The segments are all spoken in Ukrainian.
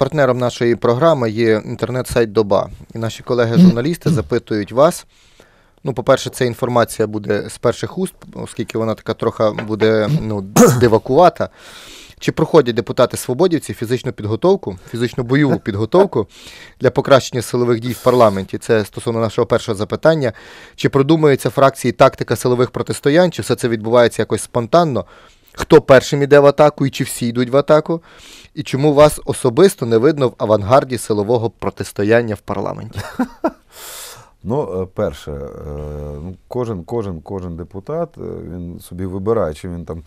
Партнером нашої програми є інтернет-сайт Доба. І наші колеги-журналісти запитують вас. Ну, по-перше, ця інформація буде з перших уст, оскільки вона така трохи буде ну, дивакувата. Чи проходять депутати свободівці фізичну підготовку, фізичну бойову підготовку для покращення силових дій в парламенті? Це стосовно нашого першого запитання. Чи продумується фракції тактика силових протистоянь, чи все це відбувається якось спонтанно? Хто першим іде в атаку і чи всі йдуть в атаку? І чому вас особисто не видно в авангарді силового протистояння в парламенті? Ну, е, перше, е, ну, кожен, кожен, кожен депутат е, він собі вибирає, чи він там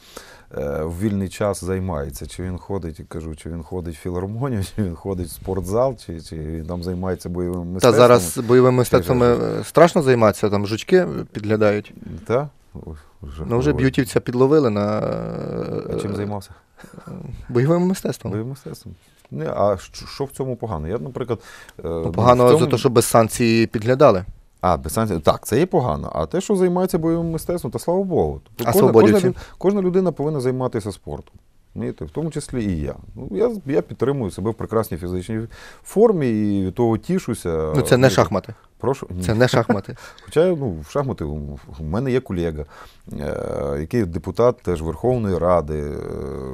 в вільний час займається, чи він ходить, кажу, чи він ходить в філармонію, чи він ходить в спортзал, чи, чи він там займається бойовим Та зараз бойовими мистецтвами страшно займатися, там жучки підглядають. Та? Вже Ну, вже б'ютівця підловили на А чим е, займався? бойовим мистецтвом. Бойовим мистецтвом. Не, а що, що в цьому погано? Я, наприклад, е, Ну, погано цьому- за те, що без санкцій підглядали. А, без санкцій. Так, це є погано. А те, що займається бойовим мистецтвом, то слава Богу. Тобто А кожна, кожна, кожна людина повинна займатися спортом. В тому числі і я. Ну, я, я підтримую себе в прекрасній фізичній формі і від того тішуся. Ну, це не шахмати. Прошу. Ні. Це не шахмати. Хоча ну, в шахмати у мене є колега, е, який депутат теж Верховної Ради, е,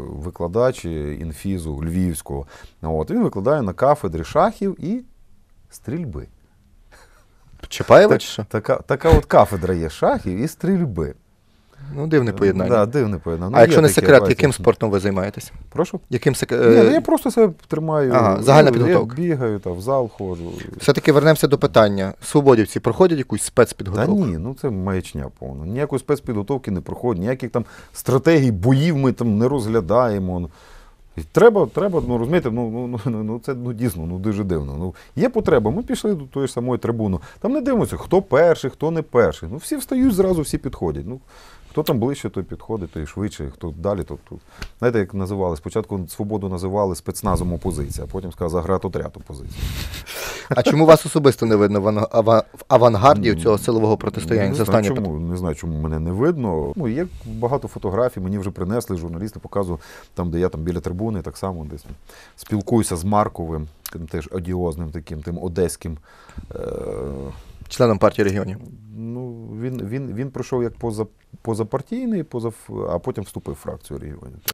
викладач інфізу Львівського. От, він викладає на кафедрі шахів і стрільби. Чапаєва чи що? така, така от кафедра є шахів і стрільби. Ну, дивне поєднання. Да, дивне поєднання. Ну, а якщо є не таке, секрет, яким спортом ви займаєтесь? Прошу? Яким сек... Ні, ну, е, я просто себе тримаю. Ага, загальна Ну, підготовка. Я бігаю, та, в зал ходжу. Все-таки вернемося до питання. Свободівці проходять якусь Та спецпідготовку? ні, ну це маячня повна. Ніякої спецпідготовки не проходить, ніяких там стратегій боїв ми там не розглядаємо. Ну, Треба, треба, ну розумієте, ну, ну, ну, ну це ну, дійсно ну, дуже дивно. Ну, є потреба, ми пішли до тої ж самої трибуни. Там не дивимося, хто перший, хто не перший. Ну, всі встають зразу, всі підходять. Ну, хто там ближче, той підходить, той швидше, хто далі, то тут. Знаєте, як називали? Спочатку свободу називали спецназом опозиція, а потім сказали заградотряд опозиція. А чому вас особисто не видно в авангарді цього силового протистояння? Не знаю, чому, не знаю, чому мене не видно. Ну, є багато фотографій, мені вже принесли, журналісти показували, там, де я там біля трибуни, так само десь спілкуюся з Марковим, тим теж одіозним таким, тим одеським. Е- Членом партії регіонів. ну, він, він, він пройшов як поза, позапартійний, поза, а потім вступив в фракцію регіонів.